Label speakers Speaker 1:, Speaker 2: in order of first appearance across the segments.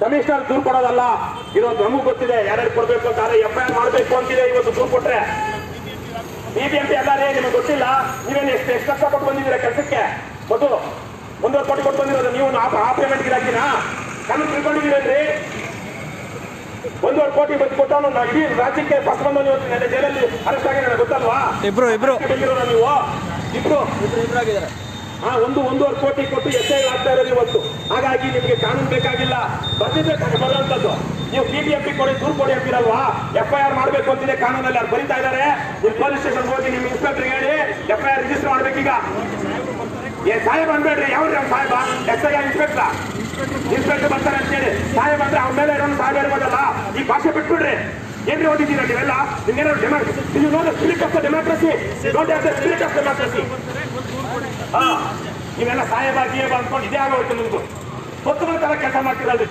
Speaker 1: Commissioner ದೂರು ಕೊಡೋದಲ್ಲ. ಇರೋದು ನಮಗೂ ಗೊತ್ತಿದೆ ಯಾರ್ಯಾರು ಕೊಡ್ಬೇಕು ಅಂತ ಆದ್ರೆ ಎಫ್ ಐ ಆರ್ ಮಾಡಬೇಕು ಅಂತಿದೆ ಇವತ್ತು ದೂರು ಕೊಟ್ರೆ. ಬಿಬಿಎಂಪಿ ಎಲ್ಲಾರೇ ನಿಮಗೆ ಗೊತ್ತಿಲ್ಲ. ನೀವೇನು ಎಷ್ಟು ಎಷ್ಟು ಕಷ್ಟ ಕೊಟ್ಟು ಬಂದಿದ್ದೀರಾ ಕೆಲಸಕ್ಕೆ? ಮತ್ತು ಒಂದೂವರೆ ಕೋಟಿ ಕೊಟ್ಟು ಬಂದಿರೋದು ನೀವು ಆ ಪೇಮೆಂಟ್ ಗಿರಾಕಿನ ಕಣ್ಣು ತಿಳ್ಕೊಂಡಿದ್ದೀರೇನ್ರಿ? ಒಂದೂವರೆ ಕೋಟಿ ಬಂದು ಕೊಟ್ಟವನು ನಾವು ಇಡೀ ರಾಜ್ಯಕ್ಕೆ ಬಸ್ ಬಂದವನು ಇವತ್ತು ನೆನ್ನೆ ಜೈಲಲ್ಲಿ ಅರೆಸ್ಟ್ ಆಗಿದ್ದಾರೆ ಗೊತ್ತಲ್ವಾ?
Speaker 2: ಇಬ್ರು ಇಬ್ರು.
Speaker 1: ಬಂದಿರೋ ನೀವು? ಇಬ್ರು. ಹಾ ಒಂದು ಒಂದೂವರೆ ಕೋಟಿ ಕೊಟ್ಟು ಎಸ್ ಐ ಇರೋದು ಇವತ್ತು. ಹಾಗಾಗಿ ನಿಮಗೆ ಕಾನೂನು ಬೇಕಾಗಿಲ್ಲ. ಬರ್ದಿದ್ರೆ ಬರುವಂತದ್ದು. ನೀವು ಬಿಬಿಎಂಪಿ ಕೊಡಿ, ದೂರು ಕೊಡಿ ಅಂತೀರಲ್ವಾ? ಎಫ್ ಐ ಆರ್ ಮಾಡಬೇಕು ಅಂತಿದೆ ಕಾನೂನಲ್ಲಿ. ಅವ್ರು ಬರೀತಾ ಇದ್ದಾರೆ? ನೀವು ಪೊಲೀಸ್ ಸ್ಟೇಷನ್ ಹೋಗಿ ನಿಮ್ಮ ಇನ್ಸ್ಪೆಕ್ಟರ್ ಹೇಳಿ ಎಫ್ ಐ ಆರ್ ರಿಜಿಸ್ಟರ್ ಮಾಡ್ಬೇಕೀಗ. ಏ, ಸಾಹೇಬ್ ಅನ್ಬೇಡ್ರಿ. ಯಾವ್ರಿ ಅವ್ನು ಸಾಹೇಬ? S I inspector? ಇನ್ಸ್ಪೆಕ್ಟರ್ ಬರ್ತಾರೆ ಅಂತೇಳಿ. ಸಾಹೇಬ್ ಅಂದ್ರೆ ಅವ್ನ ಮೇಲೆ ಇರೋನು ಸಾಹೇಬ್ ಇರ್ಬೋದಲ್ಲ? ಈ ಭಾಷೆ ಬಿಟ್ಬಿಡ್ರಿ. ಏನ್ರಿ ಓದಿದ್ದೀರಾ ನೀವೆಲ್ಲ ನಿಮ್ಗೇನೋ ಡೆಮಾಕ್ರಸಿ ನೀವು know the spirit of the democracy don't have the spirit of democracy ಹಾ ನೀವೆಲ್ಲ ಸಾಹೇಬ ಗೀಯಬ ಅನ್ಕೊಂಡು ಇದೇ ಆಗೋಯ್ತು ನಿಮ್ದು. ತರ ಕೆಲಸ ಮಾಡ್ತೀರಲ್ರಿ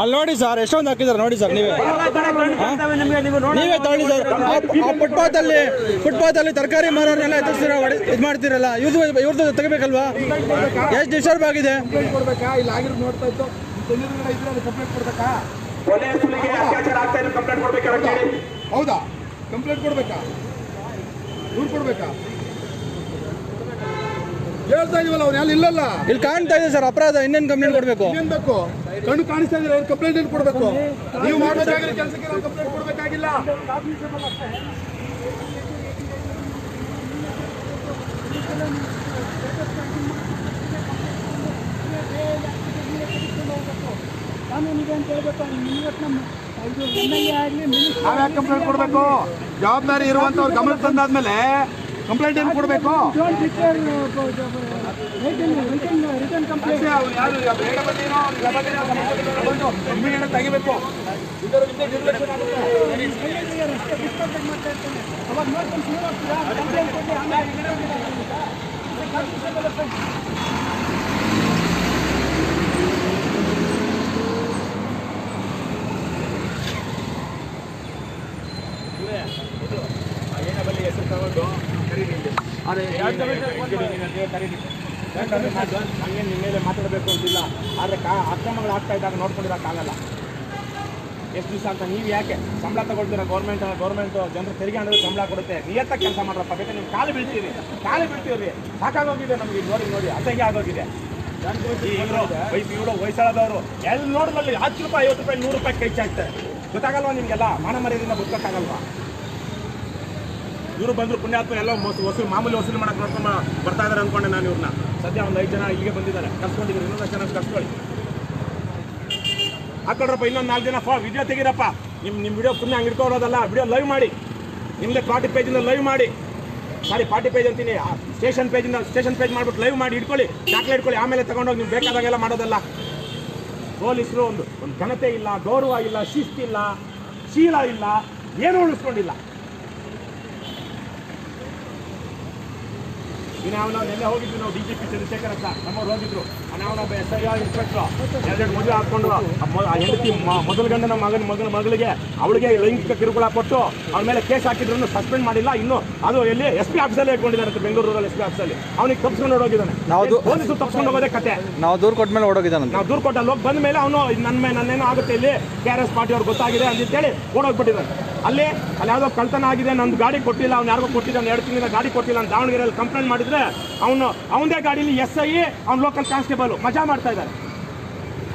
Speaker 2: ಅಲ್ಲಿ ನೋಡಿ ಸರ್ ಎಷ್ಟೊಂದು ಹಾಕಿದ್ದಾರೆ ನೋಡಿ ಸರ್ ನೀವೇ. ನೀವೇ ತಗೊಳ್ಳಿ ಸರ್ ಆ ಫುಟ್ಪಾತ್ ಅಲ್ಲಿ ಫುಟ್ಪಾತ್ ಅಲ್ಲಿ ತರಕಾರಿ ಮಾರೋರ್ನೆಲ್ಲ ಎದುರಿಸ್ತೀರ ಇದು ಮಾಡ್ತೀರಲ್ಲ? ಇವ್ರದ್ದು ಇವ್ರದ್ದು ತೆಗಿಬೇಕಲ್ವಾ? ಎಷ್ಟು ಡಿಸ್ಟರ್ಬ್ ಆಗಿದೆ
Speaker 3: ಇಲ್ಲಿ ಆಗಿರೋದು ನೋಡ್ತಾ ಇತ್ತು. ಕೊಡ್ಬೇಕಾ
Speaker 1: ಕೊನೆ ಸುಲಿಗೆ ಅತ್ಯಾಚಾರ ಆಗ್ತಾ ಇದ್ರೆ ಕಂಪ್ಲೇಂಟ್ ಕೊಡ್ಬೇಕಾದ್ರೆ ಕೇಳಿ
Speaker 3: ಹೌದಾ? ಕಂಪ್ಲೇಂಟ್ ಕೊಡ್ಬೇಕಾ? ದೂರು ಕೊಡ್ಬೇಕಾ? ಹೇಳ್ತಾ ಇದೀವಲ್ಲ ಅವ್ರು ಯಾರು ಇಲ್ಲಲ್ಲ?
Speaker 2: ಇಲ್ಲಿ ಕಾಣ್ತಾ ಇದೆ ಸರ್ ಅಪರಾಧ ಇನ್ನೇನು ಕಂಪ್ಲೇಂಟ್ ಕೊಡಬೇಕು?
Speaker 3: ಏನ್ ಬೇಕು? ಕಣ್ಣು ಕಾಣಿಸ್ತಾ ಇದ್ರೆ ಕಂಪ್ಲೇಂಟ್ ಏನು ಕೊಡಬೇಕು? ನೀವು ಮಾಡಬೇಕಾಗಿರೋ ಕೆಲಸಕ್ಕೆ ನಾವು ಕಂಪ್ಲೇಂಟ್ ಕೊಡ್ಬೇಕಾಗಿಲ್ಲ.
Speaker 4: ಅಂತ ಹೇಳ್ಬೇಕು. ಇವತ್ತು ನಮ್ಮ ಇದು ಎಂ ಎಲ್ ಎ ಆಗಲಿ ಮಿನಿಸ್ಟರ್
Speaker 3: ನಾವ್ಯಾಕೆ ಕಂಪ್ಲೇಂಟ್ ಕೊಡ್ಬೇಕು? ಜವಾಬ್ದಾರಿ ಇರುವಂತವ್ರು ಗಮನಕ್ಕೆ ತಂದಾದ್ಮೇಲೆ ಕಂಪ್ಲೇಂಟ್ ಏನು ಕೊಡ್ಬೇಕು?
Speaker 4: Don't return return return return complaint
Speaker 3: ತೆಗಿಬೇಕು.
Speaker 4: ಅವಾಗ ನೋಡ್ಕೊಂಡು ನೀವು ಕಂಪ್ಲೇಂಟ್ ಕೊಡಿ ಆಮೇಲೆ
Speaker 1: ಹಂಗೆ ನಿಮ್ಮ ಮೇಲೆ ಮಾತಾಡಬೇಕು ಅಂತಿಲ್ಲ ಆದ್ರೆ ಕಾ ಅಕ್ರಮಗಳು ಆಗ್ತಾ ಇದ್ದಾಗ ನೋಡ್ಕೊಂಡಿರೋಕ್ಕಾಗಲ್ಲ ಎಷ್ಟು ದಿವಸ ಅಂತ ನೀವು ಯಾಕೆ ಸಂಬಳ ತಗೊಳ್ತೀರಾ? ಗೌರ್ಮೆಂಟ್ ಗೌರ್ಮೆಂಟ್ ಜನರು ತೆರಿಗೆ ಹಣದ ಸಂಬಳ ಕೊಡುತ್ತೆ. ನಿಯತ್ತಾಗಿ ಕೆಲಸ ಮಾಡ್ರಪ್ಪ ಬೇಕಾದ್ರೆ ನೀವು ಕಾಲು ಬೀಳ್ತೀರಿ. ಕಾಲು ಬೀಳ್ತೀವ್ರಿ ಸಾಕಾಗೋಗಿದೆ ನಮ್ಗೆ ನೋಡಿ ನೋಡಿ. ಅಸಹ್ಯ ಆಗೋಗಿದೆ. ಇವ್ರು ವಯಸ್ಸು ಇವರು ವಯಸ್ಸಾದವರು. ಎಲ್ಲಿ ನೋಡಿದಲ್ಲಿ ಹತ್ತು ರೂಪಾಯಿ ಐವತ್ತು ರೂಪಾಯಿ ನೂರು ರೂಪಾಯಿ ಕೈ ಗೊತ್ತಾಗಲ್ವಾ ನಿಮಗೆಲ್ಲ? ಮಾನ ಮರ್ಯಾದಿಂದ ಬದುಕೋಕ್ಕಾಗಲ್ವಾ? ಇವರು ಬಂದರು ಪುಣ್ಯಾತ್ಮ ಎಲ್ಲ ವಸೂಲು ಮಾಮೂಲಿ ವಸೂಲಿ ಮಾಡಕ್ಕೆ ನೋಡ್ಕೊಂಡು ಬರ್ತಾ ಇದ್ದಾರೆ ಅನ್ಕೊಂಡೆ ನಾನು ಇವ್ರನ್ನ ಸದ್ಯ ಒಂದು ಐದು ಜನ ಇಲ್ಲಿಗೆ ಬಂದಿದ್ದಾರೆ. ಕರ್ಸ್ಕೊಂಡಿದ್ದೀನಿ ಇನ್ನೊಂದು ಜನ ಕರ್ಸ್ಕೊಳ್ಳಿ. ಹಾಕೊಳ್ರಪ್ಪ, ಇನ್ನೊಂದು ನಾಲ್ಕು ಜನ ಫಾ ವಿಡಿಯೋ ತೆಗೀರಪ್ಪ. ನಿಮ್ಮ ನಿಮ್ಮ ವಿಡಿಯೋ ಸುಮ್ಮನೆ ಹಂಗೆ ಇಟ್ಕೊಳ್ಳೋದಲ್ಲ ವಿಡಿಯೋ ಲೈವ್ ಮಾಡಿ. ನಿಮ್ಮದೇ ಪಾರ್ಟಿ ಪೇಜಿಂದ ಲೈವ್ ಮಾಡಿ. ಸಾರಿ ಪಾರ್ಟಿ ಪೇಜ್ ಅಂತೀನಿ. ಸ್ಟೇಷನ್ ಪೇಜಿಂದ ಸ್ಟೇಷನ್ ಪೇಜ್ ಮಾಡಿಬಿಟ್ಟು ಲೈವ್ ಮಾಡಿ ಇಟ್ಕೊಳ್ಳಿ ದಾಖಲೆ ಇಟ್ಕೊಳ್ಳಿ ಆಮೇಲೆ ತಗೊಂಡೋಗಿ ನೀವು ಬೇಕಾದಾಗೆಲ್ಲ ಮಾಡೋದಲ್ಲ. ಪೊಲೀಸರು ಒಂದು ಒಂದು ಘನತೆ ಇಲ್ಲ ಗೌರವ ಇಲ್ಲ ಶಿಸ್ತಿಲ್ಲ ಶೀಲ ಇಲ್ಲ ಏನೂ ಉಳಿಸ್ಕೊಂಡಿಲ್ಲ. ನಾವು ನಾವು ನೆನ್ನೆ ಹೋಗಿದ್ವಿ ನಾವು ಡಿ ಜಿ ಪಿ ಚಂದ್ರಶೇಖರ್ ಅಂತ ನಮ್ಮವ್ರು ಹೋಗಿದ್ರು. ನಾವು ಎಸ್ ಐ ಇನ್ಸ್ಪೆಕ್ಟ್ರು ಎರಡೆರಡು ಮದುವೆ ಆ ಹೆಂಡತಿ ಮೊದಲ ಗಂಡನ ಮಗನ ಮಗನ ಮಗಳಿಗೆ ಅವಳಿಗೆ ಲೈಂಗಿಕ ಕಿರುಕುಳ ಕೊಟ್ಟು ಅವ್ರ ಮೇಲೆ ಕೇಸ್ ಹಾಕಿದ್ರು ಸಸ್ಪೆಂಡ್ ಮಾಡಿಲ್ಲ. ಇನ್ನು ಅದು ಎಲ್ಲಿ ಎಸ್ ಪಿ ಆಫೀಸಲ್ಲಿ ಇಟ್ಕೊಂಡಿದ್ದಾರೆ ಅಂತ ಬೆಂಗಳೂರಲ್ಲಿ ಎಸ್ ಪಿ ಆಫೀಸಲ್ಲಿ ಅವನಿಗೆ ತಪ್ಪಿಸ್ಕೊಂಡು ಹೋಗಿದ್ದಾನೆ
Speaker 2: ನಾವು
Speaker 1: ಪೊಲೀಸರು ತಪ್ಪಿಸ್ಕೊಂಡು ಹೋಗೋದೇ ಕತೆ.
Speaker 2: ನಾವು ದೂರ ಕೊಟ್ಟ ಮೇಲೆ ಓಡೋಗಿದ್ದಾನೆ
Speaker 1: ನಾವು ದೂರ ಕೊಟ್ಟಲ್ಲಿ ಹೋಗಿ ಬಂದ ಮೇಲೆ ಅವನು ನನ್ನ ಮೇಲೆ ನನ್ನೇನೋ ಆಗುತ್ತೆ ಇಲ್ಲಿ. ಕೆ ಆರ್ ಎಸ್ ಪಾರ್ಟಿ ಅವ್ರಿಗೆ ಗೊತ್ತಾಗಿದೆ ಅಂತೇಳಿ ಓಡೋಗ್ಬಿಟ್ಟಿದ್ದಾನೆ. ಅಲ್ಲಿ ಅಲ್ಲಿ ಯಾವುದೋ ಕಳ್ತನ ಆಗಿದೆ, ನಂದು ಗಾಡಿ ಕೊಟ್ಟಿಲ್ಲ, ಅವ್ನು ಯಾರಿಗೋ ಕೊಟ್ಟಿದ್ದ ಎರಡು ತಿಂಗಳ ಗಾಡಿ ಕೊಟ್ಟಿಲ್ಲ ಅಂತ ದಾವಣಗೆರೆಯಲ್ಲಿ ಕಂಪ್ಲೇಂಟ್ ಮಾಡಿದ್ರೆ, ಅವನು ಅವನದೇ ಗಾಡೀಲಿ ಎಸ್ ಐ, ಅವ್ನು ಲೋಕಲ್ ಕಾನ್ಸ್ಟೇಬಲ್ ಮಜಾ ಮಾಡ್ತಾ ಇದ್ದಾರೆ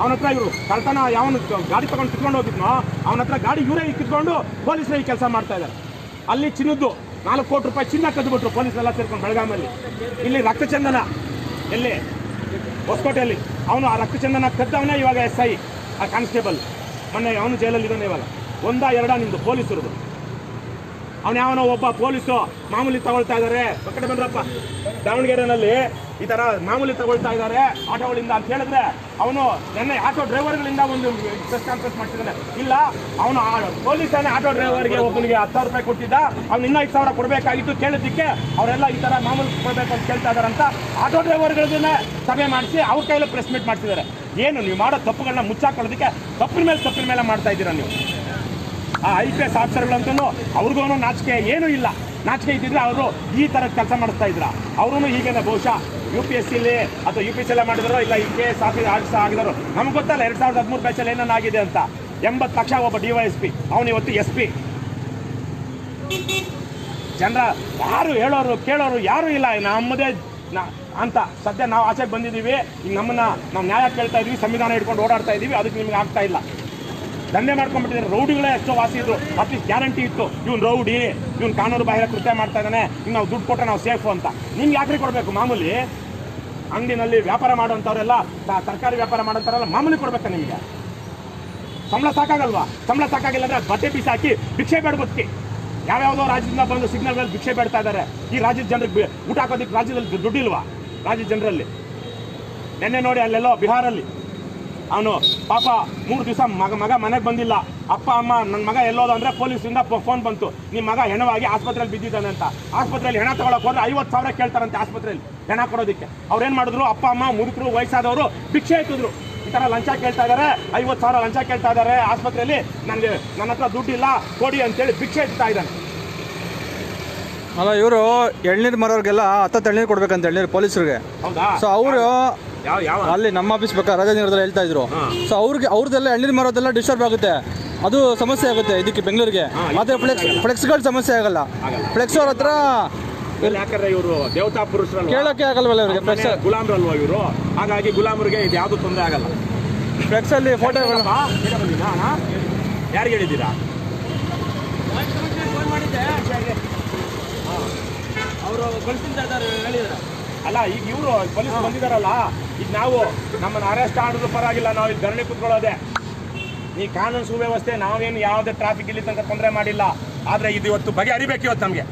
Speaker 1: ಅವನ ಹತ್ರ ಇವರು ಕಳ್ತನ ಯಾವನು ಗಾಡಿ ತಗೊಂಡು ಕಿತ್ಕೊಂಡು ಹೋಗಿದ್ನೋ, ಅವನ ಹತ್ರ ಗಾಡಿ ಇವರೇ ಕಿತ್ಕೊಂಡು ಪೊಲೀಸರು ಈ ಕೆಲಸ ಮಾಡ್ತಾ ಇದ್ದಾರೆ ಅಲ್ಲಿ ಚಿನ್ನದ್ದು, ನಾಲ್ಕು ಕೋಟಿ ರೂಪಾಯಿ ಚಿನ್ನ ಕದ್ದುಬಿಟ್ರು ಪೊಲೀಸರೆಲ್ಲ ಸೇರ್ಕೊಂಡು ಬೆಳಗಾಮಲ್ಲಿ. ಇಲ್ಲಿ ರಕ್ತಚಂದನ, ಎಲ್ಲಿ? ಹೊಸಕೋಟೆಯಲ್ಲಿ. ಅವನು ಆ ರಕ್ತಚಂದನ ಕದ್ದವನೇ ಇವಾಗ ಎಸ್ ಐ, ಆ ಕಾನ್ಸ್ಟೇಬಲ್ ಮೊನ್ನೆ ಅವನು ಜೈಲಲ್ಲಿ ಇದನ್ನೇ ಇವಾಗ. ಒಂದ ಎರಡ ನಿಮ್ದು ಪೊಲೀಸರು ಅವನ ಯಾವನೋ ಒಬ್ಬ ಪೊಲೀಸು ಮಾಮೂಲಿ ತಗೊಳ್ತಾ ಇದ್ದಾರೆ ಪಕ್ಕಡೆ ಬಂದ್ರಪ್ಪ. ದಾವಣಗೆರೆನಲ್ಲಿ ಈ ತರ ಮಾಮೂಲಿ ತಗೊಳ್ತಾ ಇದ್ದಾರೆ ಆಟೋಗಳಿಂದ ಅಂತ ಹೇಳಿದ್ರೆ ಅವನು ನೆನ್ನೆ ಆಟೋ ಡ್ರೈವರ್ಗಳಿಂದ ಒಂದು ಪ್ರೆಸ್ ಕಾನ್ಫರೆನ್ಸ್ ಮಾಡ್ತಿದ್ದಾನೆ. ಇಲ್ಲ, ಅವನು ಪೊಲೀಸನೇ ಆಟೋ ಡ್ರೈವರ್ಗೆ ಒಬ್ಬನಿಗೆ ಹತ್ತು ಸಾವಿರ ರೂಪಾಯಿ ಕೊಟ್ಟಿದ್ದ. ಅವ್ನು ಇನ್ನೂ ಐದು ಸಾವಿರ ಕೊಡಬೇಕಾಗಿತ್ತು. ಕೇಳಿದ್ದಕ್ಕೆ ಅವರೆಲ್ಲ ಈ ತರ ಮಾಮೂಲಿ ಕೊಡಬೇಕು ಅಂತ ಕೇಳ್ತಾ ಇದಾರಂತ ಆಟೋ ಡ್ರೈವರ್ಗಳನ್ನೇ ಸಭೆ ಮಾಡಿಸಿ ಅವ್ರ ಕೈಯಲ್ಲಿ ಪ್ರೆಸ್ ಮೀಟ್ ಮಾಡ್ತಿದ್ದಾರೆ. ಏನು, ನೀವು ಮಾಡೋ ತಪ್ಪುಗಳನ್ನ ಮುಚ್ಚಾಕೊಳ್ಳೋದಕ್ಕೆ ತಪ್ಪಿನ ಮೇಲೆ ತಪ್ಪಿನ ಮೇಲೆ ಮಾಡ್ತಾ ಇದ್ದೀರಾ ನೀವು? ಆ ಐ ಪಿ ಎಸ್ ಆಫೀಸರ್ಗಳಂತೂ ಅವ್ರಿಗೂ ನಾಚಿಕೆ ಏನೂ ಇಲ್ಲ. ನಾಚಿಕೆ ಇದ್ದಿದ್ರೆ ಅವರು ಈ ಥರ ಕೆಲಸ ಮಾಡಿಸ್ತಾ ಇದ್ರ. ಅವರು ಹೀಗೇನೆ ಬಹುಶಃ ಯು ಪಿ ಎಸ್ ಸಿಲಿ ಅಥವಾ ಯು ಪಿ ಎಸ್ ಎಲ್ಲ ಮಾಡಿದ್ರು ಇಲ್ಲ ಈ ಕೆ ಎಸ್ ಆಫೀಸ್ ಆಫೀಸ್ ಆಗಿದ್ರು ನಮ್ಗೆ ಗೊತ್ತಲ್ಲ ಎರಡು ಸಾವಿರದ ಹದಿಮೂರು ಬ್ಯಾಚಲ್ಲಿ ಏನೇನು ಆಗಿದೆ ಅಂತ. ಎಂಬತ್ತು ಲಕ್ಷ ಒಬ್ಬ ಡಿ ವೈ ಎಸ್ ಪಿ, ಅವನು ಇವತ್ತು ಎಸ್ ಪಿ. ಜನರ ಯಾರು ಹೇಳೋರು, ಕೇಳೋರು ಯಾರು ಇಲ್ಲ. ನಮ್ಮದೇ ಅಂತ ಸದ್ಯ ನಾವು ಆಚೆಗೆ ಬಂದಿದ್ದೀವಿ ಈಗ ನಮ್ಮನ್ನ ನಾವು ನ್ಯಾಯ ಕೇಳ್ತಾ ಇದೀವಿ, ಸಂವಿಧಾನ ಇಟ್ಕೊಂಡು ಓಡಾಡ್ತಾ ಇದೀವಿ, ಅದಕ್ಕೆ ನಿಮ್ಗೆ ಆಗ್ತಾ ಇಲ್ಲ. ದಂಧೆ ಮಾಡ್ಕೊಂಡ್ಬಿಟ್ಟಿದ್ರೆ ರೌಡಿಗಳೇ ಎಷ್ಟೋ ವಾಸಿ ಇದ್ರು ಅಟ್ಲೀಸ್ಟ್ ಗ್ಯಾರಂಟಿ ಇತ್ತು. ಇವ್ನು ರೌಡಿ, ಇವ್ನು ಕಾನೂನು ಬಾಹಿರ ಕೃತ್ಯ ಮಾಡ್ತಾ ಇದ್ದಾನೆ. ಇನ್ನು ನಾವು ದುಡ್ಡು ಕೊಟ್ಟರೆ ನಾವು ಸೇಫು ಅಂತ. ನಿಮ್ಗೆ ಯಾಕ್ರಿ ಕೊಡಬೇಕು? ಮಾಮೂಲಿ ಅಂಗಡಿನಲ್ಲಿ ವ್ಯಾಪಾರ ಮಾಡೋಂಥವ್ರೆಲ್ಲ ತ- ತರಕಾರಿ ವ್ಯಾಪಾರ ಮಾಡೋಂಥವ್ರೆಲ್ಲ ಮಾಮೂಲಿ ಕೊಡ್ಬೇಕಾ ನಿಮಗೆ? ಸಂಬಳ ಸಾಕಾಗಲ್ವಾ? ಸಂಬಳ ಸಾಕಾಗಿಲ್ಲ ಅಂದರೆ ಬಟ್ಟೆ ಪೀಸ್ ಹಾಕಿ ಭಿಕ್ಷೆ ಬೇಡಬತ್ತಿ ಯಾವ್ಯಾವುದೋ ರಾಜ್ಯದಿಂದ ಬಂದು ಸಿಗ್ನಲ್ ಮೇಲೆ ಭಿಕ್ಷೆ ಬೇಡ್ತಾ ಇದ್ದಾರೆ. ಈ ರಾಜ್ಯದ ಜನರಿಗೆ ಊಟ ಹಾಕೋದಕ್ಕೆ ರಾಜ್ಯದಲ್ಲಿ ದುಡ್ಡಿಲ್ವಾ? ರಾಜ್ಯದ ಜನರಲ್ಲಿ. ನಿನ್ನೆ ನೋಡಿ ಅಲ್ಲೆಲ್ಲೋ ಬಿಹಾರಲ್ಲಿ. ಅವನು, ಪಾಪ, ಮೂರು ದಿವಸ ಮಗ ಮಗ ಮನೆಗೆ ಬಂದಿಲ್ಲ. ಅಪ್ಪ, ಅಮ್ಮ ನನ್ನ ಮಗ ಎಲ್ಲೋದು ಅಂದರೆ ಪೊಲೀಸಿಂದ ಫೋನ್ ಬಂತು. ನಿಮ್ಮ ಮಗ ಹೆಣವಾಗಿ ಆಸ್ಪತ್ರೆಯಲ್ಲಿ ಬಿದ್ದಿದ್ದಾನೆ ಅಂತ. ಆಸ್ಪತ್ರೆಯಲ್ಲಿ ಹೆಣ ತಗೊಳಕ್ಕೆ ಹೋದ್ರೆ ಐವತ್ತು ಸಾವಿರ ಕೇಳ್ತಾರಂತೆ ಆಸ್ಪತ್ರೆಯಲ್ಲಿ, ಹೆಣ ಕೊಡೋದಕ್ಕೆ. ಅವ್ರೇನು ಮಾಡಿದ್ರು? ಅಪ್ಪ, ಅಮ್ಮ, ಮುದುಕರು, ವಯಸ್ಸಾದವರು ಭಿಕ್ಷೆ ಎತ್ತಿದ್ರು ಈ ಥರ ಲಂಚ ಕೇಳ್ತಾ ಇದ್ದಾರೆ ಐವತ್ತು ಸಾವಿರ ಲಂಚ ಕೇಳ್ತಾ ಇದ್ದಾರೆ ಆಸ್ಪತ್ರೆಯಲ್ಲಿ. ನನಗೆ ನನ್ನ ಹತ್ರ ದುಡ್ಡಿಲ್ಲ, ಕೊಡಿ ಅಂತೇಳಿ ಭಿಕ್ಷೆ ಎತ್ತಾ ಇದ್ದಾನೆ.
Speaker 2: ಅಲ್ಲ ಇವರು ಎಳ್ನೀರು ಮರೋರ್ಗೆಲ್ಲ ಹತ್ತ ಎಳ್ನೀರು ಕೊಡ್ಬೇಕಂತ ಎಳ್ನೀರು ಪೊಲೀಸರಿಗೆ.
Speaker 1: ಹೌದಾ?
Speaker 2: ಸೊ ಅವರು ಅಲ್ಲಿ ನಮ್ಮ ಆಫೀಸ್ ಬೇಕಾ ರಾಜಾನಗರದಲ್ಲಿ ಹೇಳ್ತಾ ಇದ್ರು. ಸೊ ಅವ್ರಿಗೆ ಅವ್ರದ್ದೆಲ್ಲ ಎಳ್ನೀರು ಮರೋದೆಲ್ಲ ಡಿಸ್ಟರ್ಬ್ ಆಗುತ್ತೆ. ಅದು ಸಮಸ್ಯೆ ಆಗುತ್ತೆ ಇದಕ್ಕೆ ಬೆಂಗಳೂರಿಗೆ. ಮತ್ತೆ ಫ್ಲೆಕ್ಸ್ ಫ್ಲೆಕ್ಸ್ಗಳ ಸಮಸ್ಯೆ ಆಗಲ್ಲ. ಫ್ಲೆಕ್ಸ್ ಅವ್ರ ಹತ್ರ
Speaker 1: ಯಾಕಂದ್ರೆ ಇವರು? ದೇವತಾ ಪುರುಷರಲ್ಲ
Speaker 2: ಕೇಳೋಕೆ ಆಗಲ್ವಲ್ಲ ಇವ್ರಿಗೆ ಫ್ಲೆಕ್ಸ್
Speaker 1: ಗುಲಾಮ್ರಲ್ವಾ ಇವರು? ಹಾಗಾಗಿ ಗುಲಾಮರಿಗೆ ಇದು ಯಾವುದು ತೊಂದರೆ ಆಗಲ್ಲ.
Speaker 2: ಫ್ಲೆಕ್ಸ್ ಅಲ್ಲಿ
Speaker 1: ಫೋಟೋ? ಯಾರಿಗೆ ಹೇಳಿದ್ದೀರಾ?
Speaker 5: ಅವರು ಕಳ್ಸಿಂದ ಇದ್ದಾರೆ ಹೇಳಿದ್ರು
Speaker 1: ಅಲ್ಲ ಈಗ ಇವರು ಪೊಲೀಸ್ ಬಂದಿದಾರಲ್ಲ ಈಗ ನಾವು ನಮ್ಮನ್ನ ಅರೆಸ್ಟ್ ಆಡೋದು ಪರವಾಗಿಲ್ಲ ನಾವು ಇಲ್ಲಿ ಧರಣಿ ಕುತ್ಕೊಳ್ಳೋದೆ. ಈ ಕಾನೂನು ಸುವ್ಯವಸ್ಥೆ ನಾವೇನು ಯಾವುದೇ ಟ್ರಾಫಿಕ್ ಇಲ್ಲಿ ತನಕ ತೊಂದರೆ ಮಾಡಿಲ್ಲ. ಆದ್ರೆ ಇದು ಇವತ್ತು ಬಗೆ ಅರಿಬೇಕು ಇವತ್ತು ನಮಗೆ.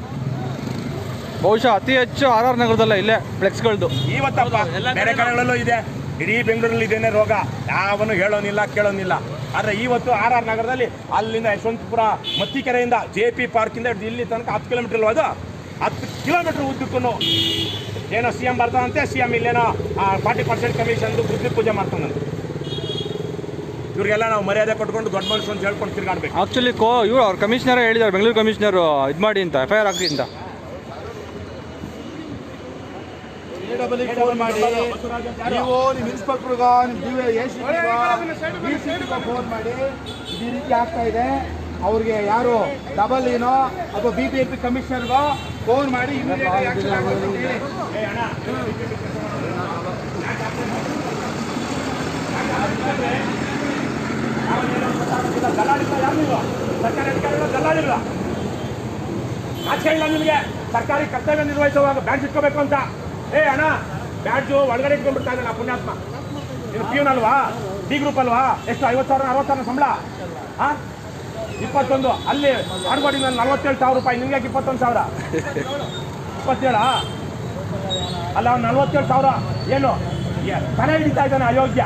Speaker 2: ಬಹುಶಃ ಅತಿ ಹೆಚ್ಚು ಆರ್ ಆರ್ ನಗರದಲ್ಲ ಇಲ್ಲೇ ಫ್ಲೆಕ್ಸ್ಗಳದ್ದು
Speaker 1: ಇವತ್ತಪ್ಪ ಬೇರೆ ಕಡೆಗಳಲ್ಲೂ ಇದೆ. ಇಡೀ ಬೆಂಗಳೂರಲ್ಲಿ ಇದೇನೆ ರೋಗ. ಯಾವನು ಹೇಳೋನಿಲ್ಲ ಕೇಳೋನಿಲ್ಲ. ಆದ್ರೆ ಇವತ್ತು ಆರ್ ಆರ್ ನಗರದಲ್ಲಿ ಅಲ್ಲಿಂದ ಯಶವಂತಪುರ ಮತ್ತಿಕೆರೆಯಿಂದ ಜೆ ಪಿ ಪಾರ್ಕಿಂದ ಇಲ್ಲಿ ತನಕ ಹತ್ತು ಕಿಲೋಮೀಟರ್ ಇಲ್ವಾ ಅದು? ಹತ್ತು ಕಿಲೋಮೀಟರ್ ಉದ್ದಕ್ಕೂ ಏನೋ ಸಿ ಎಂ ಬರ್ತಾನಂತೆ ಸಿ ಎಂ ಇಲ್ಲೇನೋ ಫಾರ್ಟಿ ಪರ್ಸೆಂಟ್ ಕಮಿಷನ್ದು ಬುದ್ಧಿ ಪೂಜೆ ಮಾಡ್ತಾನಂತೆ. ಇವರಿಗೆಲ್ಲ ನಾವು ಮರ್ಯಾದೆ ಕೊಟ್ಕೊಂಡು ದೊಡ್ಡ ಮನುಷ್ಯ ಅಂತ ಹೇಳ್ಕೊಂಡು ತಿರ್ಗಾಡ್ಬೇಕು.
Speaker 2: ಆಕ್ಚುಲಿ ಕೋ ಇವ್ರು ಅವ್ರ ಕಮಿಷನರ್ ಹೇಳಿದ್ದಾರೆ ಬೆಂಗಳೂರು ಕಮಿಷನರ್ ಇದು ಮಾಡಿ ಅಂತ ಎಫ್ ಐ ಆರ್ ಹಾಕಿ ಅಂತ
Speaker 3: ಫೋನ್ ಮಾಡಿ ನೀವು ನಿಮ್ಮ ಇನ್ಸ್ಪೆಕ್ಟರ್ಗ ನಿಮ್ಮ ಡಿ ಎ ಸಿ ಫೋನ್ ಮಾಡಿ ಈ ರೀತಿ ಆಗ್ತಾ ಇದೆ. ಅವ್ರಿಗೆ ಯಾರು ಡಬಲ್ ಏನೋ ಅಥವಾ ಬಿ ಪಿ ಎಂ ಪಿ ಕಮಿಷನರ್ಗೋ ಫೋನ್ ಮಾಡಿ.
Speaker 1: ದಲ್ಲಾಳಿಲ್ಲ ನಿಮಗೆ ಸರ್ಕಾರಿ ಕರ್ತವ್ಯ ನಿರ್ವಹಿಸುವಾಗ ಬ್ಯಾಡ್ಜ್ ಇಟ್ಕೋಬೇಕು ಅಂತ ಏ ಅಣ್ಣ ಬ್ಯಾಡ್ಜು ಒಳಗಡೆ ಇಟ್ಕೊಂಡ್ಬಿಡ್ತಾ ಇದ್ದಾನೆ ಪುಣ್ಯಾತ್ಮ ಇದು ಪ್ಯೂನ್ ಅಲ್ವಾ ಡಿ ಗ್ರೂಪ್ ಅಲ್ವಾ ಎಷ್ಟು ಐವತ್ತು ಸಾವಿರ ಅರವತ್ತು ಸಾವಿರ ಸಂಬಳ ಹಾ ಇಪ್ಪತ್ತೊಂದು ಅಲ್ಲಿ ಆಡ್ಗೋಡಿನಲ್ಲಿ ನಲ್ವತ್ತೇಳು ಸಾವಿರ ರೂಪಾಯಿ ನಿಮ್ಗೆ ಇಪ್ಪತ್ತೊಂದು ಸಾವಿರ? ಇಪ್ಪತ್ತೇಳ? ಅಲ್ಲ ಅವ್ನು ನಲ್ವತ್ತೇಳು ಸಾವಿರ ಏನು? ತಲೆ ಹಿಡಿತಾ ಇದ್ದಾನೆ ಅಯೋಗ್ಯ.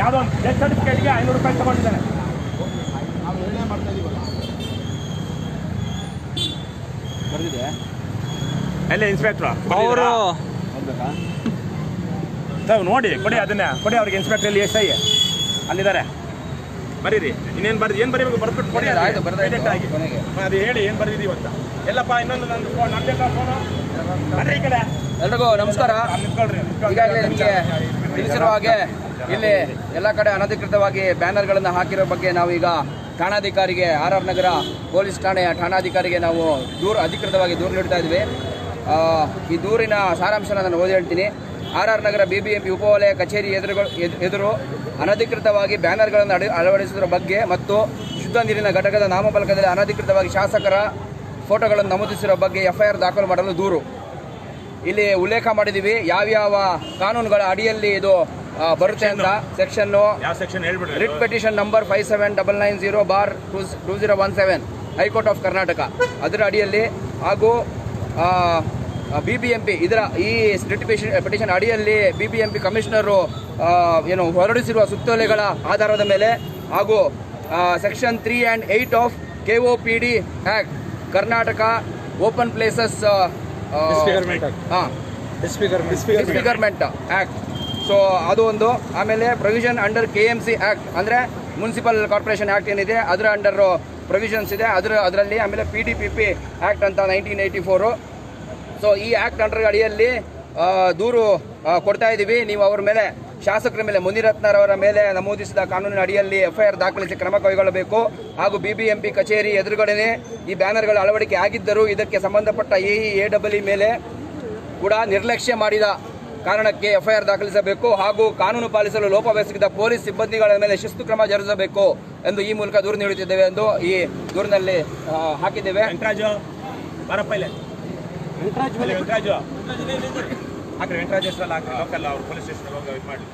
Speaker 1: ಯಾವುದೋ ಒಂದು ಡೆತ್ ಸರ್ಟಿಫಿಕೇಟ್ಗೆ ಐನೂರು ರೂಪಾಯಿ ತಗೊಂಡಿದ್ದಾನೆ. ಅಲ್ಲೇ ಇನ್ಸ್ಪೆಕ್ಟ್ರು
Speaker 2: ಅವರು
Speaker 1: ನೋಡಿ ಕೊಡಿ ಅದನ್ನ. ಕೊಡಿ ಅವ್ರಿಗೆ ಇನ್ಸ್ಪೆಕ್ಟರ್ ಎಸ್ ಐ ಅಲ್ಲಿದ್ದಾರೆ. ಬರೀರಿ. ಇನ್ನೇನು ಬರ್ದು ಏನು ಬರೀಬೇಕು? ಬರ್ಬಿಟ್ಟು ಕೊಡಿ ಅದು. ಆಗಿ. ಅದು ಹೇಳಿ ಏನು ಬರ್ದಿದ್ದೀವಿ ಅಂತ ಎಲ್ಲಪ್ಪ ಇನ್ನೊಂದು ನಂದು ಫೋನ್ ನಂದೆಲ್ಲ ಫೋನು ಬರ್ರಿ ಈ ಕಡೆ.
Speaker 5: ಎಲ್ರಿಗೂ ನಮಸ್ಕಾರ. ಈಗಾಗಲೇ ನಿಮಗೆ ತಿಳಿಸಿರುವ ಹಾಗೆ ಇಲ್ಲಿ ಎಲ್ಲ ಕಡೆ ಅನಧಿಕೃತವಾಗಿ ಬ್ಯಾನರ್ಗಳನ್ನು ಹಾಕಿರೋ ಬಗ್ಗೆ ನಾವು ಈಗ ಠಾಣಾಧಿಕಾರಿಗೆ ಆರ್ ಆರ್ ನಗರ ಪೊಲೀಸ್ ಠಾಣೆಯ ಠಾಣಾಧಿಕಾರಿಗೆ ನಾವು ದೂರು ಅಧಿಕೃತವಾಗಿ ದೂರು ನೀಡ್ತಾ ಇದ್ವಿ. ಆ, ಈ ದೂರಿನ ಸಾರಾಂಶನ ನಾನು ಓದಿ ಹೇಳ್ತೀನಿ. R R Nagar B B M P ಉಪವಲಯ ಕಚೇರಿ ಎದುರುಗಳು ಎದುರು ಅನಧಿಕೃತವಾಗಿ ಬ್ಯಾನರ್ಗಳನ್ನು ಅಡಿ ಅಳವಡಿಸುವುದರ ಬಗ್ಗೆ ಮತ್ತು ಶುದ್ಧ ನೀರಿನ ಘಟಕದ ನಾಮಫಲಕದಲ್ಲಿ ಅನಧಿಕೃತವಾಗಿ ಶಾಸಕರ ಫೋಟೋಗಳನ್ನು ನಮೂದಿಸಿರುವ ಬಗ್ಗೆ ಎಫ್ಐಆರ್ ದಾಖಲು ಮಾಡಲು ದೂರು. ಇಲ್ಲಿ ಉಲ್ಲೇಖ ಮಾಡಿದ್ದೀವಿ ಯಾವ್ಯಾವ ಕಾನೂನುಗಳ ಅಡಿಯಲ್ಲಿ ಇದು ಬರುತ್ತೆ ಅಂತ section writ petition number five seven double nine zero bar two two zero one seven high court of Karnataka ಅದರ ಅಡಿಯಲ್ಲಿ ಹಾಗೂ ಬಿ ಬಿ ಎಂ ಪಿ ಇದರ ಈ ಪಿಟಿಷನ್ ಪಿಟಿಷನ್ ಅಡಿಯಲ್ಲಿ B B M P commissioner ಏನು ಹೊರಡಿಸಿರುವ ಸುತ್ತೋಲೆಗಳ ಆಧಾರದ ಮೇಲೆ ಹಾಗೂ section three and eight of K O P D act Karnataka open places disfigurement act so ಅದು ಒಂದು. ಆಮೇಲೆ provision under K M C act ಅಂದರೆ ಮುನ್ಸಿಪಲ್ ಕಾರ್ಪೊರೇಷನ್ ಆ್ಯಕ್ಟ್ ಏನಿದೆ ಅದರ ಅಂಡರ್ ಪ್ರೊವಿಷನ್ಸ್ ಇದೆ. ಅದರ ಅದರಲ್ಲಿ ಆಮೇಲೆ P D P P act ಅಂತ ನೈನ್ಟೀನ್ ಏಯ್ಟಿ ಫೋರು ಸೊ ಈ ಆ್ಯಕ್ಟ್ ಅಂಡರ್ ಅಡಿಯಲ್ಲಿ ದೂರು ಕೊಡ್ತಾ ಇದ್ದೀವಿ ನೀವು ಅವರ ಮೇಲೆ, ಶಾಸಕರ ಮೇಲೆ ಮುನಿರತ್ನರವರ ಮೇಲೆ ನಮೂದಿಸಿದ ಕಾನೂನಿನ ಅಡಿಯಲ್ಲಿ ಎಫ್ಐಆರ್ ದಾಖಲಿಸಿ ಕ್ರಮ ಕೈಗೊಳ್ಳಬೇಕು. ಹಾಗೂ ಬಿಬಿಎಂಪಿ ಕಚೇರಿ ಎದುರುಗಡೆನೆ ಈ ಬ್ಯಾನರ್ಗಳ ಅಳವಡಿಕೆ ಆಗಿದ್ದರೂ ಇದಕ್ಕೆ ಸಂಬಂಧಪಟ್ಟ ಎಇ ಎ ಡಬ್ಲ್ಯೂ ಮೇಲೆ ಕೂಡ ನಿರ್ಲಕ್ಷ್ಯ ಮಾಡಿದ ಕಾರಣಕ್ಕೆ ಎಫ್ಐಆರ್ ದಾಖಲಿಸಬೇಕು. ಹಾಗೂ ಕಾನೂನು ಪಾಲಿಸಲು ಲೋಪವೆಸಗಿದ ಪೊಲೀಸ್ ಸಿಬ್ಬಂದಿಗಳ ಮೇಲೆ ಶಿಸ್ತು ಕ್ರಮ ಜರುಗಿಸಬೇಕು ಎಂದು ಈ ಮೂಲಕ ದೂರು ನೀಡುತ್ತಿದ್ದೇವೆ ಎಂದು ಈ ದೂರಿನಲ್ಲಿ ಹಾಕಿದ್ದೇವೆ.
Speaker 1: ವೆಂಕಟರಾಜು ಬಾರಪ್ಪ ಇಲ್ಲಿ ಇಲ್ಲಿ ವೆಂಕಟರಾಜು. ಹಾಕ್ರಿ ವೆಂಕಟರಾಜ್ ಹೆಸರಲ್ಲಿ ಹಾಕ್ರಿ. ಲೋಕಲ್ ಅವ್ರು ಪೊಲೀಸ್ ಸ್ಟೇಷನ್ ಹೋಗಿ ಇದು ಮಾಡಿ.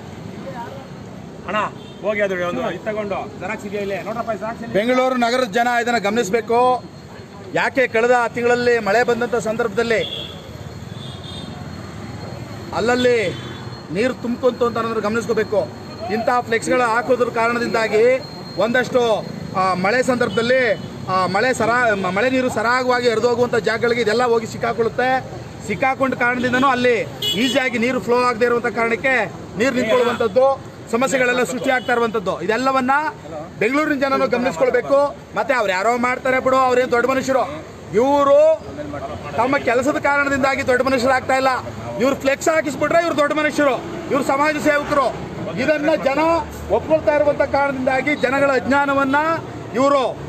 Speaker 1: ಅಣ್ಣ ಹೋಗಿ ಅದು ಒಂದು ಇದು ತಗೊಂಡು. ಜೆರಾಕ್ಸ್ ಇದೆಯಾ ಇಲ್ಲಿ. ನೋಡ್ರಪ್ಪ ಜೆರಾಕ್ಸ್
Speaker 3: ಬೆಂಗಳೂರು ನಗರದ ಜನ ಇದನ್ನು ಗಮನಿಸಬೇಕು. ಯಾಕೆ ಕಳೆದ ತಿಂಗಳಲ್ಲಿ ಮಳೆ ಬಂದಂಥ ಸಂದರ್ಭದಲ್ಲಿ ಅಲ್ಲಲ್ಲಿ ನೀರು ತುಂಬ್ಕೊಂತು ಅಂತ ಅನ್ನೋದ್ರ ಗಮನಿಸ್ಕೋಬೇಕು. ಇಂಥ ಫ್ಲೆಕ್ಸ್ಗಳು ಹಾಕೋದ್ರ ಕಾರಣದಿಂದಾಗಿ ಒಂದಷ್ಟು ಮಳೆ ಸಂದರ್ಭದಲ್ಲಿ ಮಳೆ ಸರ ಮಳೆ ನೀರು ಸರಾಗವಾಗಿ ಹೋಗುವಂಥ ಜಾಗಗಳಿಗೆ ಇದೆಲ್ಲ ಹೋಗಿ ಸಿಕ್ಕಾಕೊಳ್ಳುತ್ತೆ. ಸಿಕ್ಕಾಕೊಂಡ ಕಾರಣದಿಂದನೂ ಅಲ್ಲಿ ಈಸಿಯಾಗಿ ನೀರು ಫ್ಲೋ ಆಗದೆ ಇರುವಂಥ ಕಾರಣಕ್ಕೆ ನೀರು ನಿಂತ್ಕೊಳ್ಳುವಂಥದ್ದು, ಸಮಸ್ಯೆಗಳೆಲ್ಲ ಸೃಷ್ಟಿ ಆಗ್ತಾ ಇರುವಂಥದ್ದು. ಇದೆಲ್ಲವನ್ನ ಬೆಂಗಳೂರಿನ ಜನನು ಗಮನಿಸ್ಕೊಳ್ಬೇಕು. ಮತ್ತೆ ಅವ್ರು ಯಾರೋ ಮಾಡ್ತಾರೆ ಬಿಡು ಅವ್ರೇನು ದೊಡ್ಡ ಮನುಷ್ಯರು. ಇವರು ತಮ್ಮ ಕೆಲಸದ ಕಾರಣದಿಂದಾಗಿ ದೊಡ್ಡ ಮನುಷ್ಯರಾಗ್ತಾ ಇಲ್ಲ. ಇವ್ರು ಫ್ಲೆಕ್ಸ್ ಹಾಕಿಸ್ಬಿಟ್ರೆ ಇವ್ರು ದೊಡ್ಡ ಮನುಷ್ಯರು. ಇವ್ರು ಸಮಾಜ ಸೇವಕರು. ಇದನ್ನ ಜನ ಒಪ್ಕೊಳ್ತಾ ಇರುವಂತ ಕಾರಣದಿಂದಾಗಿ ಜನಗಳ ಅಜ್ಞಾನವನ್ನ ಇವರು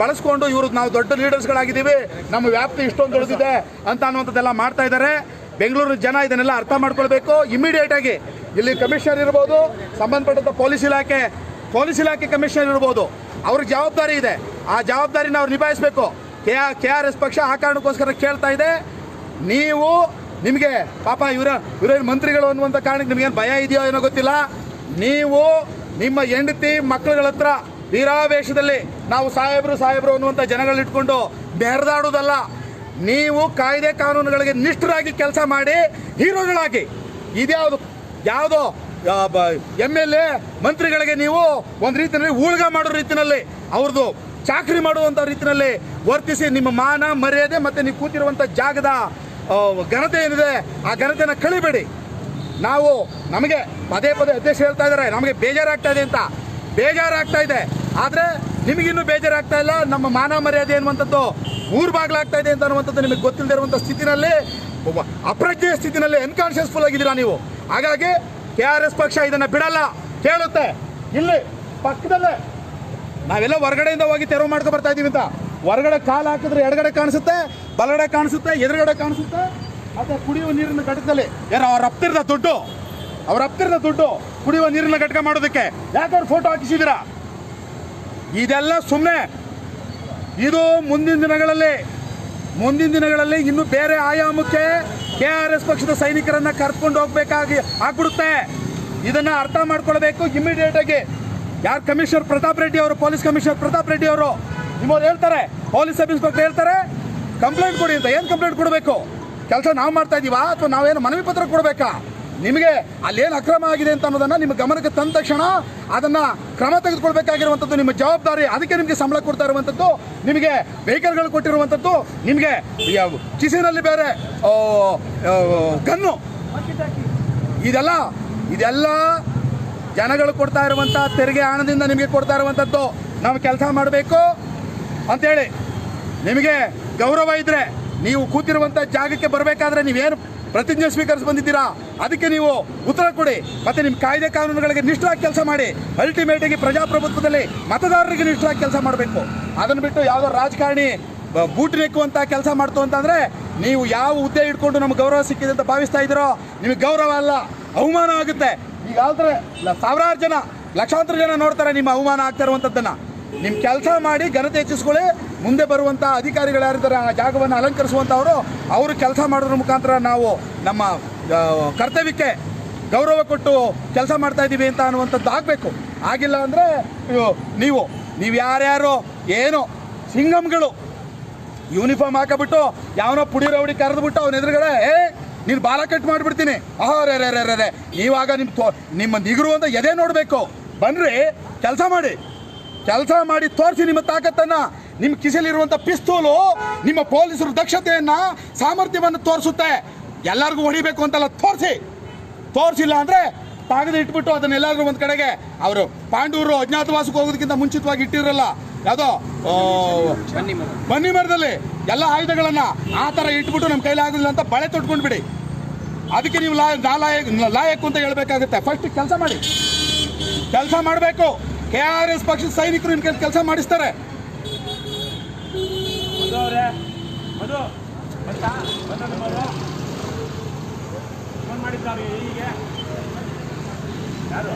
Speaker 3: ಬಳಸ್ಕೊಂಡು ಇವರು ನಾವು ದೊಡ್ಡ ಲೀಡರ್ಸ್ಗಳಾಗಿದ್ದೀವಿ ನಮ್ಮ ವ್ಯಾಪ್ತಿ ಇಷ್ಟೊಂದು ದೊಡ್ಡದಿದೆ ಅಂತ ಅನ್ನುವಂಥದ್ದೆಲ್ಲ ಮಾಡ್ತಾ ಇದ್ದಾರೆ. ಬೆಂಗಳೂರು ಜನ ಇದನ್ನೆಲ್ಲ ಅರ್ಥ ಮಾಡ್ಕೊಳ್ಬೇಕು. ಇಮಿಡಿಯೇಟ್ ಆಗಿ ಇಲ್ಲಿ ಕಮಿಷನರ್ ಇರ್ಬೋದು ಸಂಬಂಧಪಟ್ಟಂಥ ಪೊಲೀಸ್ ಇಲಾಖೆ ಪೊಲೀಸ್ ಇಲಾಖೆ ಕಮಿಷನರ್ ಇರ್ಬೋದು. ಅವ್ರಿಗೆ ಜವಾಬ್ದಾರಿ ಇದೆ. ಆ ಜವಾಬ್ದಾರಿನ ಅವ್ರು ನಿಭಾಯಿಸಬೇಕು. K R K R S ಪಕ್ಷ ಆ ಕಾರಣಕ್ಕೋಸ್ಕರ ಕೇಳ್ತಾ ಇದೆ. ನೀವು ನಿಮಗೆ ಪಾಪ ಇವರ ಇವರೇನು ಮಂತ್ರಿಗಳು ಅನ್ನುವಂಥ ಕಾರಣಕ್ಕೆ ನಿಮಗೇನು ಭಯ ಇದೆಯೋ ಏನೋ ಗೊತ್ತಿಲ್ಲ. ನೀವು ನಿಮ್ಮ ಹೆಂಡತಿ ಮಕ್ಕಳುಗಳ ಹತ್ರ ವೀರಾವೇಶದಲ್ಲಿ ನಾವು ಸಾಹೇಬರು ಸಾಹೇಬರು ಅನ್ನುವಂಥ ಜನಗಳನ್ನ ಇಟ್ಕೊಂಡು ಬೆರೆದಾಡೋದಲ್ಲ ನೀವು ಕಾಯ್ದೆ ಕಾನೂನುಗಳಿಗೆ ನಿಷ್ಠರಾಗಿ ಕೆಲಸ ಮಾಡಿ ಹೀರೋಗಳಾಗಿ. ಇದ್ಯಾವುದು? ಯಾವುದೋ ಎಂ ಎಲ್ ಎ ಮಂತ್ರಿಗಳಿಗೆ ನೀವು ಒಂದು ರೀತಿಯಲ್ಲಿ ಊಳ್ಗ ಮಾಡೋ ರೀತಿಯಲ್ಲಿ ಅವ್ರದ್ದು ಚಾಕ್ರಿ ಮಾಡುವಂಥ ರೀತಿಯಲ್ಲಿ ವರ್ತಿಸಿ ನಿಮ್ಮ ಮಾನ ಮರ್ಯಾದೆ ಮತ್ತು ನೀವು ಕೂತಿರುವಂಥ ಜಾಗದ ಘನತೆ ಏನಿದೆ, ಆ ಘನತೆಯನ್ನು ಕಳಿಬೇಡಿ. ನಾವು ನಮಗೆ ಪದೇ ಪದೇ ಅಧ್ಯಕ್ಷ ಹೇಳ್ತಾ ಇದ್ದಾರೆ, ನಮಗೆ ಬೇಜಾರಾಗ್ತಾ ಇದೆ ಅಂತ. ಬೇಜಾರಾಗ್ತಾ ಇದೆ. ಆದರೆ ನಿಮಗಿನ್ನೂ ಬೇಜಾರಾಗ್ತಾ ಇಲ್ಲ. ನಮ್ಮ ಮಾನ ಮರ್ಯಾದೆ ಅನ್ನುವಂಥದ್ದು ಮೂರು ಬಾಗ್ಲಾಗ್ತಾ ಇದೆ ಅಂತ ಅನ್ನುವಂಥದ್ದು ನಿಮಗೆ ಗೊತ್ತಿಲ್ಲದೆ ಇರುವಂಥ ಸ್ಥಿತಿನಲ್ಲಿ ಒಬ್ಬ ಅಪ್ರಜ್ಞೆಯ ಸ್ಥಿತಿನಲ್ಲಿ ಅನ್ಕಾನ್ಷಿಯಸ್ಫುಲ್ ಆಗಿದ್ದೀರಾ ನೀವು? ಹಾಗಾಗಿ ಕೆ ಆರ್ ಎಸ್ ಪಕ್ಷ ಇದನ್ನ ಬಿಡಲ್ಲ. ಕೇಳುತ್ತೆ. ಇಲ್ಲಿ ಪಕ್ಕದಲ್ಲೇ ನಾವೆಲ್ಲ ಹೊರಗಡೆಯಿಂದ ಹೋಗಿ ತೆರವು ಮಾಡ್ಕೊ ಬರ್ತಾ ಇದ್ದೀವಿ ಅಂತ. ಹೊರಗಡೆ ಕಾಲು ಹಾಕಿದ್ರೆ ಎಡಗಡೆ ಕಾಣಿಸುತ್ತೆ, ಬಲಗಡೆ ಕಾಣಿಸುತ್ತೆ, ಎದುರುಗಡೆ ಕಾಣಿಸುತ್ತೆ. ಮತ್ತೆ ಕುಡಿಯುವ ನೀರಿನ ಘಟಕದಲ್ಲಿ ಯಾರು ಅವ್ರ ಅಪ್ತಿರದ ದುಡ್ಡು? ಅವ್ರ ಅಪ್ತಿರದ ದುಡ್ಡು ಕುಡಿಯುವ ನೀರಿನ ಘಟಕ ಮಾಡೋದಕ್ಕೆ. ಯಾಕಂದ್ರೆ ಫೋಟೋ ಹಾಕಿಸಿದ್ದೀರಾ? ಇದೆಲ್ಲ ಸುಮ್ಮನೆ ಇದು ಮುಂದಿನ ದಿನಗಳಲ್ಲಿ ಮುಂದಿನ ದಿನಗಳಲ್ಲಿ ಇನ್ನು ಬೇರೆ ಆಯಾಮಕ್ಕೆ ಕೆ ಆರ್ ಎಸ್ ಪಕ್ಷದ ಸೈನಿಕರನ್ನ ಕರ್ಕೊಂಡು ಹೋಗ್ಬೇಕಾಗಿ ಆಗ್ಬಿಡುತ್ತೆ. ಇದನ್ನು ಅರ್ಥ ಮಾಡ್ಕೊಳ್ಬೇಕು ಇಮಿಡಿಯೇಟ್ ಆಗಿ. ಯಾರು ಕಮಿಷನರ್? ಪ್ರತಾಪ್ ರೆಡ್ಡಿ ಅವರು, ಪೊಲೀಸ್ ಕಮಿಷನರ್ ಪ್ರತಾಪ್ ರೆಡ್ಡಿ ಅವರು. ನಿಮ್ಮವ್ರು ಹೇಳ್ತಾರೆ, ಪೊಲೀಸ್ ಸಬ್ ಇನ್ಸ್ಪೆಕ್ಟರ್ ಹೇಳ್ತಾರೆ. ಕಂಪ್ಲೇಂಟ್ ಕೊಡಿ ಅಂತ. ಏನು ಕಂಪ್ಲೇಂಟ್ ಕೊಡಬೇಕು? ಕೆಲಸ ನಾವು ಮಾಡ್ತಾ ಇದೀವಾ? ಅಥವಾ ನಾವೇನು ಮನವಿ ಪತ್ರ ಕೊಡಬೇಕಾ? ನಿಮಗೆ ಅಲ್ಲೇನು ಅಕ್ರಮ ಆಗಿದೆ ಅಂತ ಅನ್ನೋದನ್ನ ನಿಮ್ಮ ಗಮನಕ್ಕೆ ತಂದ ತಕ್ಷಣ ಅದನ್ನ ಕ್ರಮ ತೆಗೆದುಕೊಳ್ಬೇಕಾಗಿರುವಂಥದ್ದು ನಿಮ್ಮ ಜವಾಬ್ದಾರಿ. ಅದಕ್ಕೆ ನಿಮಗೆ ಸಂಬಳ ಕೊಡ್ತಾ ಇರುವಂಥದ್ದು ನಿಮಗೆ ವೆಹಿಕಲ್ಗಳು ಕೊಟ್ಟಿರುವಂಥದ್ದು ನಿಮಗೆ ಚಿಸಿನಲ್ಲಿ ಬೇರೆ ಗನ್ನು. ಇದೆಲ್ಲ ಇದೆಲ್ಲ ಜನಗಳು ಕೊಡ್ತಾ ಇರುವಂಥ ತೆರಿಗೆ ಹಣದಿಂದ ನಿಮಗೆ ಕೊಡ್ತಾ ಇರುವಂಥದ್ದು ನಾವು ಕೆಲಸ ಮಾಡಬೇಕು ಅಂತೇಳಿ. ನಿಮಗೆ ಗೌರವ ಇದ್ರೆ, ನೀವು ಕೂತಿರುವಂಥ ಜಾಗಕ್ಕೆ ಬರಬೇಕಾದ್ರೆ ನೀವೇನು ಪ್ರತಿಜ್ಞೆ ಸ್ವೀಕರಿಸಿ ಬಂದಿದ್ದೀರಾ? ಅದಕ್ಕೆ ನೀವು ಉತ್ತರ ಕೊಡಿ. ಮತ್ತೆ ನಿಮ್ಮ ಕಾಯ್ದೆ ಕಾನೂನುಗಳಿಗೆ ನಿಷ್ಠರಾಗಿ ಕೆಲಸ ಮಾಡಿ. ಅಲ್ಟಿಮೇಟ್ ಆಗಿ ಪ್ರಜಾಪ್ರಭುತ್ವದಲ್ಲಿ ಮತದಾರರಿಗೆ ನಿಷ್ಠರಾಗಿ ಕೆಲಸ ಮಾಡಬೇಕು. ಅದನ್ನು ಬಿಟ್ಟು ಯಾವುದೋ ರಾಜಕಾರಣಿ ಬೂಟ್ ನೆಕ್ಕುವಂತ ಕೆಲಸ ಮಾಡ್ತು ಅಂತಂದ್ರೆ ನೀವು ಯಾವ ಹುದ್ದೆ ಇಟ್ಕೊಂಡು ನಮ್ಗೆ ಗೌರವ ಸಿಕ್ಕಿದೆ ಅಂತ ಭಾವಿಸ್ತಾ ಇದ್ದೀರೋ, ನಿಮಗೆ ಗೌರವ ಅಲ್ಲ, ಅವಮಾನ ಆಗುತ್ತೆ. ಈಗ ಆದರೆ ಸಾವಿರಾರು ಜನ, ಲಕ್ಷಾಂತರ ಜನ ನೋಡ್ತಾರೆ ನಿಮ್ಮ ಅವಮಾನ ಆಗ್ತಾ ಇರುವಂಥದ್ದನ್ನ ನಿಮ್ಮ ಕೆಲಸ ಮಾಡಿ ಘನತೆ ಹೆಚ್ಚಿಸ್ಕೊಳ್ಳಿ. ಮುಂದೆ ಬರುವಂಥ ಅಧಿಕಾರಿಗಳು ಯಾರಿದ್ದಾರೆ, ಆ ಜಾಗವನ್ನು ಅಲಂಕರಿಸುವಂಥವರು ಅವರು ಕೆಲಸ ಮಾಡೋದ್ರ ಮುಖಾಂತರ ನಾವು ನಮ್ಮ ಕರ್ತವ್ಯಕ್ಕೆ ಗೌರವ ಕೊಟ್ಟು ಕೆಲಸ ಮಾಡ್ತಾ ಇದ್ದೀವಿ ಅಂತ ಅನ್ನುವಂಥದ್ದು ಆಗಬೇಕು. ಆಗಿಲ್ಲ ಅಂದರೆ ನೀವು ನೀವು ಯಾರ್ಯಾರೋ, ಏನೋ, ಸಿಂಗಮ್ಗಳು, ಯೂನಿಫಾರ್ಮ್ ಹಾಕಬಿಟ್ಟು, ಯಾವನೋ ಪುಡಿ ರೌಡಿ ಕರೆದ್ಬಿಟ್ಟು ಅವನ ಎದುರುಗಡೆ, ಏ, ನೀನು ಬಾಲ ಕಟ್ ಮಾಡಿಬಿಡ್ತೀನಿ. ಆಹಾ, ರೇ ರೇ ರೇ ರೇ ನೀವಾಗ ನಿಮ್ಮ ನಿಮ್ಮ ನಿಗರು ಅಂತ ಎದೆ ನೋಡಬೇಕು. ಬನ್ರಿ, ಕೆಲಸ ಮಾಡಿ. ಕೆಲಸ ಮಾಡಿ ತೋರಿಸಿ ನಿಮ್ಮ ತಾಕತ್ತನ್ನ. ನಿಮ್ಮ ಕಿಸೆಲಿರುವಂಥ ಪಿಸ್ತೂಲು ನಿಮ್ಮ ಪೊಲೀಸರು ದಕ್ಷತೆಯನ್ನ, ಸಾಮರ್ಥ್ಯವನ್ನು ತೋರಿಸುತ್ತೆ. ಎಲ್ಲರಿಗೂ ಹೊಡಿಬೇಕು ಅಂತಲ್ಲ, ತೋರಿಸಿ. ತೋರಿಸಿಲ್ಲ ಅಂದ್ರೆ ಪಾಗದ ಇಟ್ಬಿಟ್ಟು ಅದನ್ನ ಎಲ್ಲಾದ್ರೂ ಒಂದ್ ಕಡೆಗೆ ಅವರು ಪಾಂಡೂರು ಅಜ್ಞಾತವಾಸಕ್ಕೆ ಹೋಗೋದಕ್ಕಿಂತ ಮುಂಚಿತವಾಗಿ ಇಟ್ಟಿರಲ್ಲ. ಯಾವುದೋ
Speaker 5: ಬನ್ನಿ
Speaker 3: ಮರದಲ್ಲಿ ಎಲ್ಲ ಆಯುಧಗಳನ್ನ ಆ ತರ ಇಟ್ಬಿಟ್ಟು ನಮ್ಮ ಕೈಲಿ ಆಗುದಿಲ್ಲ ಅಂತ ಬಳೆ ತೊಟ್ಕೊಂಡ್ಬಿಡಿ ಅದಕ್ಕೆ ನೀವು ಲಾ ನಾಲಾಯಕ್ ಲಾಯಕ್ ಅಂತ ಹೇಳ್ಬೇಕಾಗುತ್ತೆ. ಫಸ್ಟ್ ಕೆಲಸ ಮಾಡಿ. ಕೆಲಸ ಮಾಡಬೇಕು. ಕೆ ಆರ್ ಎಸ್ ಪಕ್ಷದ ಸೈನಿಕರು ಇನ್ಕೇಸ್ ಕೆಲಸ ಮಾಡಿಸ್ತಾರೆ.
Speaker 1: ಯಾರು?